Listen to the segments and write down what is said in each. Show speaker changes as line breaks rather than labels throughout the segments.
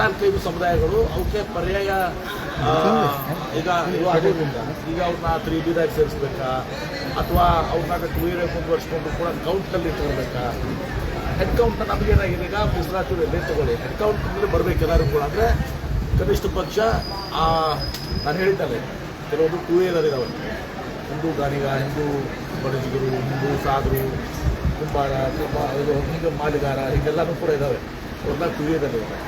ನಾಲ್ಕೈದು ಸಮುದಾಯಗಳು ಅವಕ್ಕೆ ಪರ್ಯಾಯ ಈಗ ಈಗ ಅವ್ರನ್ನ ತ್ರೀ ಬಿದಾಗ ಸೇರಿಸ್ಬೇಕಾ? ಅಥವಾ ಅವ್ರನ್ನ ಟೂ ಇರ್ ಮುಂದುವರ್ಸ್ಕೊಂಡು ಕೂಡ ಕೌಂಟಲ್ಲಿ ಇಟ್ಕೊಳ್ಬೇಕಾ ಹೆಡ್ ಕೌಂಟ್ ನಮಗೇನಾಗಿದೆ ಈಗ ಮೀಸಲಾತಿ ಎಲ್ಲೇ ತಗೊಳ್ಳಿ? ಹೆಡ್ ಕೌಂಟ್ ಬರಬೇಕು ಎಲ್ಲರೂ ಕೂಡ. ಅಂದರೆ ಕನಿಷ್ಠ ಪಕ್ಷ ನಾನು ಹೇಳ್ತಾರೆ ಕೆಲವೊಂದು ಟೂ ಇಯರ್ ಇದಾವೆ ಹಿಂದೂ ಗಾಣಿಗ ಹಿಂದೂ ಬಡಜಿಗರು, ಹಿಂದೂ ಸಾಧು, ಕುಂಬಾರ, ಕುಂಬ, ಇದು ಹಿಂಗೆ ಮಾಲಿಗಾರ, ಹೀಗೆಲ್ಲನೂ ಕೂಡ ಇದ್ದಾವೆ ಅವ್ರನ್ನ ಟೂ ವೀಲರ್ ಇದ್ದಾರೆ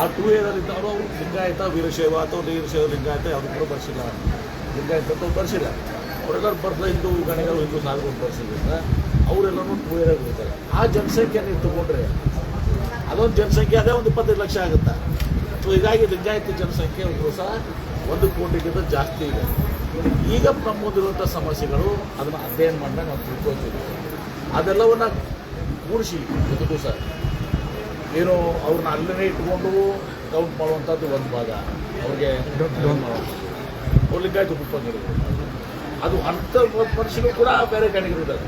ಆ ಟೂ ಇದ್ದವರು ಅವರು ಲಿಂಗಾಯತ, ವೀರಶೈವ ಅಥವಾ ವೀರಶೈವ ಲಿಂಗಾಯತ ಯಾವುದು ಕೂಡ ಬರ್ಸಿಲ್ಲ. ಲಿಂಗಾಯತ ಅಂತ ಬರ್ಸಿಲ್ಲ. ಅವರೆಲ್ಲರೂ ಬರ್ತಾ ಹಿಂದೂ ಗಣಗಳು ಹಿಂದೂ ಸಾಧರು ಬರ್ಸಿದ್ರಿಂದ ಅವರೆಲ್ಲರೂ ಟೂ ಏರಲ್ಲಿ ಇರ್ತಾರೆ. ಆ ಜನಸಂಖ್ಯೆ ನೀವು ತಗೊಂಡ್ರೆ ಅದೊಂದು ಜನಸಂಖ್ಯೆ, ಅದೇ ಒಂದು ಇಪ್ಪತ್ತೈದು ಲಕ್ಷ ಆಗುತ್ತೆ? ಸೊ ಹೀಗಾಗಿ ಲಿಂಗಾಯತ ಜನಸಂಖ್ಯೆ ಒಂದು ಸಹ ಒಂದು ಕೋಟಿಗಿಂತ ಜಾಸ್ತಿ ಇದೆ. ಈಗ ನಮ್ಮ ಮುಂದಿರುವಂಥ ಸಮಸ್ಯೆಗಳು ಅದನ್ನು ಅಧ್ಯಯನ ಮಾಡಿದಾಗ ನಾವು ತಿಳ್ಕೊಳ್ತೀವಿ. ಅದೆಲ್ಲವನ್ನು ಕೂಡಿಸಿ ಜೊತೆಗೂ ಸಹ. ಏನು ಅವ್ರನ್ನ ಅಲ್ಲೇ ಇಟ್ಕೊಂಡು ಡೌನ್ ಮಾಡುವಂಥದ್ದು ಒಂದು ಭಾಗ. ಅವ್ರಿಗೆ ಅವ್ರು ಲಿಂಗಾಯತ ಉಪಂಗಿರೋದು ಅದು ಅಂಥ ಮನುಷ್ಯರು ಕೂಡ ಬೇರೆ ಕಾಣಿಗಿರಿದ್ದಾರೆ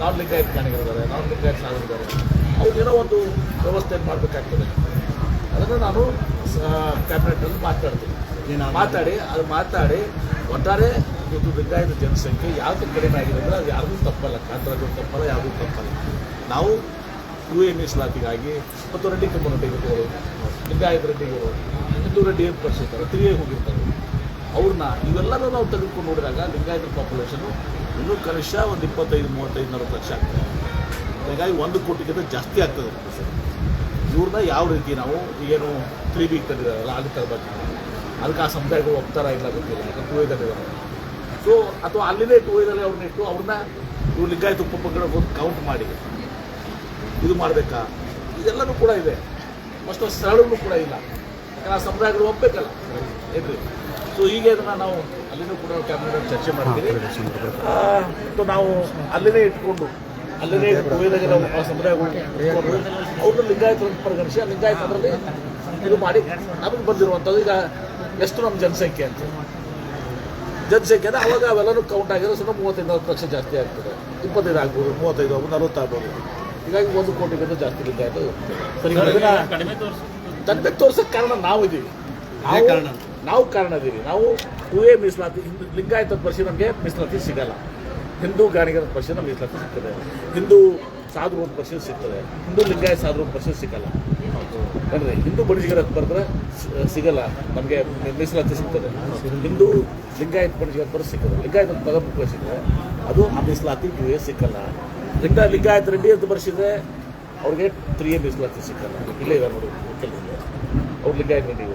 ನಾವು ಲಿಂಗಾಯತ್ ಕಾಣಿಗಿರಿದ್ದಾರೆ ನಾವು ಲಿಂಗಾಯತ್ ಸಾಗಿದ್ದಾರೆ ಅವ್ರಿಗೇನೋ ಒಂದು ವ್ಯವಸ್ಥೆ ಮಾಡಬೇಕಾಗ್ತದೆ. ಅದನ್ನು ನಾನು ಕ್ಯಾಬಿನೆಟಲ್ಲಿ ಮಾತಾಡ್ತೀನಿ. ಮಾತಾಡಿ ಅದು ಮಾತಾಡಿ ಒಟ್ಟಾರೆ ಇದು ಲಿಂಗಾಯತ ಜನಸಂಖ್ಯೆ ಯಾವುದು ಕಡಿಮೆ ಆಗಿದೆ ಅಂದರೆ ಅದು ಯಾರಿಗೂ ತಪ್ಪಲ್ಲ ಕಾಂತರಾಜು ತಪ್ಪಲ್ಲ ಯಾವುದೂ ತಪ್ಪಲ್ಲ. ನಾವು ಯು ಎ ಮೀಸಲಾತಿಗಾಗಿ ಮತ್ತು ರೆಡ್ಡಿ ಕಮ್ಯುನಿಟಿಗಳು ಲಿಂಗಾಯತ ರೆಡ್ಡಿಗಳು ಹಿಂದೂ ರೆಡ್ಡಿ ಏನು ಬರ್ಸಿರ್ತಾರೆ ತಿರುಗಿ ಹೋಗಿರ್ತಾರೆ ಅವ್ರನ್ನ ಇವೆಲ್ಲರೂ ನಾವು ತೆಗೆದುಕೊಂಡು ನೋಡಿದಾಗ ಲಿಂಗಾಯತ ಪಾಪ್ಯುಲೇಷನು ಇನ್ನೂ ಕನಿಷ್ಠ ಒಂದು ಇಪ್ಪತ್ತೈದು ಮೂವತ್ತೈದು ನಲವತ್ತು ಲಕ್ಷ ಆಗ್ತದೆ ಹೀಗಾಗಿ ಒಂದು ಕೋಟಿಗಿಂತ ಜಾಸ್ತಿ ಆಗ್ತದೆ ಇವ್ರನ್ನ ಯಾವ ರೀತಿ ನಾವು ಏನು ತ್ರೀ ಬಿ ತಂದಿದ್ದಾರಲ್ಲ ಅಲ್ಲಿ ತರಬೇಕು ಅದಕ್ಕೆ ಆ ಸಮುದಾಯಗಳು ಒಪ್ತಾರ ಇಲ್ಲ ಗೊತ್ತಿಲ್ಲ ಯಾಕಂದ್ರೆ ಟೂ ಇದ್ದಾರೆ ಸೊ ಅಥವಾ ಅಲ್ಲಿನೇ ಟೂ ಇದ್ದಾರೆ ಅವ್ರನ್ನ ಇಟ್ಟು ಅವ್ರನ್ನ ಇವ್ರು ಲಿಂಗಾಯತ ಪಕ್ಕ ಕೌಂಟ್ ಮಾಡಿ ಇದು ಮಾಡಬೇಕಾ? ಇದೆಲ್ಲನೂ ಕೂಡ ಇದೆ. ಅಷ್ಟು ಸ್ಥಳಗಳು ಕೂಡ ಇಲ್ಲ. ಯಾಕಂದ್ರೆ ಆ ಸಮುದಾಯಗಳು ಒಪ್ಪಬೇಕಲ್ಲ ಏನ್ರಿ? ಸೊ ಹೀಗೆ ಅದನ್ನು ನಾವು ಅಲ್ಲಿನೂ ಕೂಡ ಕ್ಯಾಬಿನೆಟ್ ಚರ್ಚೆ ಮಾಡ್ತೀವಿ. ಆ, ಮತ್ತು ನಾವು ಅಲ್ಲಿನೇ ಇಟ್ಕೊಂಡು ಅಲ್ಲಿನೇ ಕುಯ್ದಾಗ ನಾವು ಆ ಸಮುದಾಯಗಳು ಅವ್ರನ್ನ ಲಿಂಗಾಯತ ಪರಿಗಣಿಸಿ ಆ ಲಿಂಗಾಯತ ಅದರಲ್ಲಿ ಇದು ಮಾಡಿ ನಮಗೆ ಬಂದಿರುವಂಥದ್ದು. ಈಗ ಎಷ್ಟು ನಮ್ಮ ಜನಸಂಖ್ಯೆ ಅಂತ. ಜನಸಂಖ್ಯೆ ಅಂದರೆ ಅವಾಗ ಅವೆಲ್ಲನೂ ಕೌಂಟ್ ಆಗಿರೋ ಸುಮಾರು ಮೂವತ್ತೈದು ನಲ್ವತ್ತು ಲಕ್ಷ ಜಾಸ್ತಿ ಆಗ್ತದೆ. ಇಪ್ಪತ್ತೈದು ಆಗ್ಬೋದು ಮೂವತ್ತೈದು ಆಗ್ಬೋದು ನಲವತ್ತು ಆಗ್ಬೋದು. ಹೀಗಾಗಿ ಒಂದು ಕೋಟಿಗಿಂತ ಜಾಸ್ತಿ
ಕಡಿಮೆ ತೋರಿಸಿ.
ತಂದೆ ತೋರ್ಸಕ್ಕೆ ಕಾರಣ ನಾವು ಇದೀವಿ. ನಾವು
ಕಾರಣ?
ನಾವು ಕಾರಣ ಇದೀವಿ. ನಾವು ಹೂವೇ ಮೀಸಲಾತಿ ಹಿಂದೂ ಲಿಂಗಾಯತ ಪರಿಶೀಲ ನಮಗೆ ಮೀಸಲಾತಿ ಸಿಗಲ್ಲ. ಹಿಂದೂ ಗಾಣಿಗರ ಪರಿಶೀಲ ಮೀಸಲಾತಿ ಸಿಗ್ತದೆ. ಹಿಂದೂ ಸಾಧು ಒಂದು ಪರಿಶೀಲ ಸಿಗ್ತದೆ. ಹಿಂದೂ ಲಿಂಗಾಯತ ಸಾಧು ಒಂದು ಪರಿಶೀಲ ಸಿಗಲ್ಲ. ಅಂದರೆ ಹಿಂದೂ ಬಡಿಜಿಗರ ಬರೆದ್ರೆ ಸಿಗಲ್ಲ. ನಮಗೆ ಮೀಸಲಾತಿ ಸಿಗ್ತದೆ. ಹಿಂದೂ ಲಿಂಗಾಯತ ಬಡಿಜಿಗರ ಬರ ಸಿಗ್ತದೆ. ಲಿಂಗಾಯತ ಪದ ಸಿಗ್ತದೆ. ಅದು ಆ ಮೀಸಲಾತಿ ಸಿಕ್ಕಲ್ಲ ಲಿಂಗ ಲಿಂಗಾಯತ ರೆಡ್ಡಿ ಅಂತ ಬರ್ಸಿದ್ರೆ ಅವ್ರಿಗೆ ತ್ರೀ ಎ ಮೀಸಲಾತಿ ಸಿಕ್ಕಲ್ಲ. ಇಲ್ಲೇ ಇದೆ ನೋಡಿ ಕೆಲವರು ಅವ್ರು ಲಿಂಗಾಯತ ರೆಡ್ಡಿ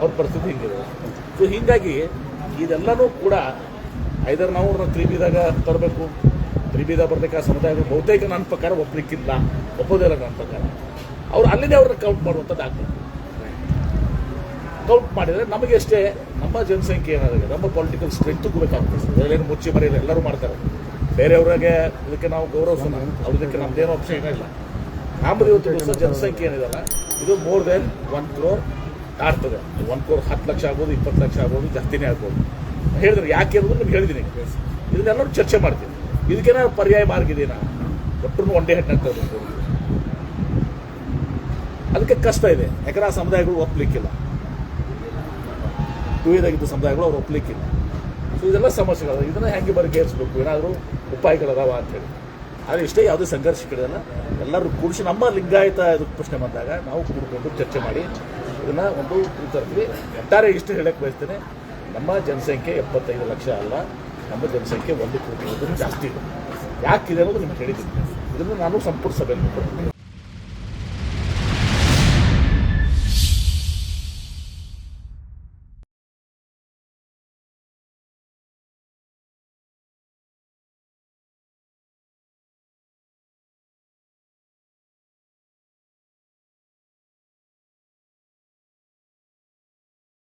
ಅವ್ರ ಪರಿಸ್ಥಿತಿ ಹಿಂಗಿದೆ ಸೊ ಹೀಗಾಗಿ ಇದೆಲ್ಲನೂ ಕೂಡ ಐದರ್ ನಾವು ತ್ರೀ ಬಿದಾಗ ತರಬೇಕು. ತ್ರೀ ಬಿದಾಗ ಬರ್ಬೇಕಾ ಸಮುದಾಯಗಳು ಬಹುತೇಕ ನನ್ನ ಪ್ರಕಾರ ಒಪ್ಪಲಿಕ್ಕಿಲ್ಲ ಒಪ್ಪೋದಿಲ್ಲ ನನ್ನ ಪ್ರಕಾರ. ಅವ್ರು ಅಲ್ಲಿನೇ ಅವ್ರನ್ನ ಕೌಂಟ್ ಮಾಡುವಂಥದ್ದು ಆಗ್ತದೆ ಕೌಂಟ್ ಮಾಡಿದರೆ ನಮಗೆಷ್ಟೇ ನಮ್ಮ ಜನಸಂಖ್ಯೆ ಏನಾಗಿದೆ ನಮ್ಮ ಪೊಲಿಟಿಕಲ್ ಸ್ಟ್ರೆಂತ್ ಬೇಕಾಗ್ತದೆ ಅದರಲ್ಲೇನು ಮುಚ್ಚಿ ಮರೆಯಲ್ಲ. ಎಲ್ಲರೂ ಮಾಡ್ತಾರೆ. ಬೇರೆಯವ್ರಿಗೆ ಇದಕ್ಕೆ ನಾವು ಗೌರವಿಸೋಣ ಅವ್ರದಕ್ಕೆ ನಮ್ದೇನೋ ಆಪ್ಷನ್ ಇಲ್ಲ. ನಮ್ಮದು ಇವತ್ತು ದಿವಸ ಜನಸಂಖ್ಯೆ ಏನಿದೆಲ್ಲ ಇದು ಮೋರ್ ದೆನ್ ಒನ್ ಕ್ರೋರ್ ಆಡ್ತದೆ. ಒನ್ ಕ್ರೋರ್ ಹತ್ತು ಲಕ್ಷ ಆಗ್ಬೋದು, ಇಪ್ಪತ್ತು ಲಕ್ಷ ಆಗ್ಬೋದು, ಜಾಸ್ತಿನೇ ಆಗ್ಬೋದು. ಹೇಳಿದ್ರೆ ಯಾಕೆ ಅನ್ನೋದು ನಿಮ್ಗೆ ಹೇಳಿದ್ದೀನಿ. ಇದನ್ನೆಲ್ಲರೂ ಚರ್ಚೆ ಮಾಡ್ತೀನಿ ಇದಕ್ಕೇನಾದ್ರು ಪರ್ಯಾಯ ಮಾರ್ಗ ಇದೆಯಾ? ಒಟ್ಟು ಒಂದೇ ಹೆಣ್ಣು ತರಬೇಕು ಅದಕ್ಕೆ ಕಷ್ಟ ಇದೆ. ಯಾಕಂದ್ರೆ ಆ ಸಮುದಾಯಗಳು ಒಪ್ಪಲಿಕ್ಕಿಲ್ಲ ಟೂಯಿದಾಗಿದ್ದ ಸಮುದಾಯಗಳು ಅವ್ರು ಒಪ್ಪಲಿಕ್ಕಿಲ್ಲ ಸೊ ಇದೆಲ್ಲ ಸಮಸ್ಯೆಗಳು ಇದನ್ನು ಹೆಂಗೆ ಬರಗೇರಿಸ್ಬೇಕು ಏನಾದರೂ ಉಪಾಯಗಳದಾವ ಅಂತೇಳಿ ಆದರೆ ಇಷ್ಟೇ ಯಾವುದೇ ಸಂಘರ್ಷಗಳಿಲ್ಲ ಎಲ್ಲರೂ ಕೂಡಿಸಿ ನಮ್ಮ ಲಿಂಗಾಯತ ಇದಕ್ಕೆ ಪ್ರಶ್ನೆ ಬಂದಾಗ ನಾವು ಕೂಡಿಕೊಂಡು ಚರ್ಚೆ ಮಾಡಿ ಇದನ್ನು ಒಂದು ತರ್ತೀವಿ. ಒಟ್ಟಾರೆ ಇಷ್ಟು ಹೇಳಕ್ಕೆ ಬಯಸ್ತೇನೆ. ನಮ್ಮ ಜನಸಂಖ್ಯೆ ಎಪ್ಪತ್ತೈದು ಲಕ್ಷ ಅಲ್ಲ. ನಮ್ಮ ಜನಸಂಖ್ಯೆ ಒಂದು ಕೋಟಿ ಜಾಸ್ತಿ ಇದೆ. ಯಾಕಿದೆ ಅನ್ನೋದು ನಿಮ್ಗೆ ಹೇಳಿದ್ದೀನಿ. ಇದನ್ನು ನಾನು ಸಂಪೂರ್ಣ ಸಭೆಯಲ್ಲಿ